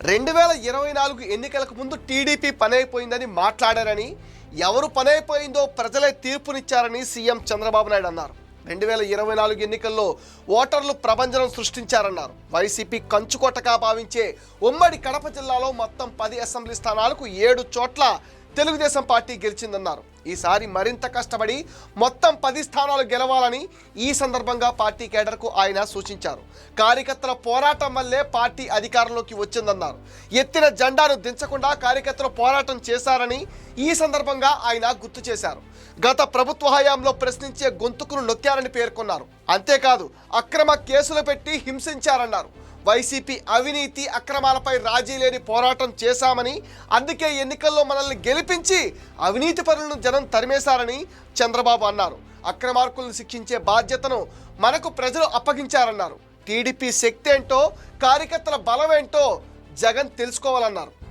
రెండు వేల ఇరవై నాలుగు ఎన్నికలకు ముందు టీడీపీ పనైపోయిందని మాట్లాడారని ఎవరు పనైపోయిందో ప్రజలే తీర్పునిచ్చారని సీఎం చంద్రబాబు నాయుడు అన్నారు. రెండు వేల ఇరవై నాలుగు ఎన్నికల్లో ఓటర్లు ప్రభంజనం సృష్టించారన్నారు. వైసీపీ కంచుకోటగా భావించే ఉమ్మడి కడప జిల్లాలో మొత్తం పది అసెంబ్లీ స్థానాలకు ఏడు చోట్ల తెలుగుదేశం పార్టీ గెలిచిందన్నారు. ఈసారి మరింత కష్టపడి మొత్తం పది స్థానాలు గెలవాలని ఈ సందర్భంగా పార్టీ కేడర్కు ఆయన సూచించారు. కార్యకర్తల పోరాటం వల్లే పార్టీ అధికారంలోకి వచ్చిందన్నారు. ఎత్తిన జెండాను దించకుండా కార్యకర్తలు పోరాటం చేశారని ఈ సందర్భంగా ఆయన గుర్తు చేశారు. గత ప్రభుత్వ హయాంలో ప్రశ్నించే గొంతుకును నొక్కారని పేర్కొన్నారు. అంతేకాదు అక్రమ కేసులు పెట్టి హింసించారన్నారు. వైసీపీ అవినీతి అక్రమాలపై రాజీ లేని పోరాటం చేశామని అందుకే ఎన్నికల్లో మనల్ని గెలిపించి అవినీతి పనులను జనం తరిమేశారని చంద్రబాబు అన్నారు. అక్రమార్కులను శిక్షించే బాధ్యతను మనకు ప్రజలు అప్పగించారన్నారు. టీడీపీ శక్తి ఏంటో కార్యకర్తల బలం ఏంటో జగన్ తెలుసుకోవాలన్నారు.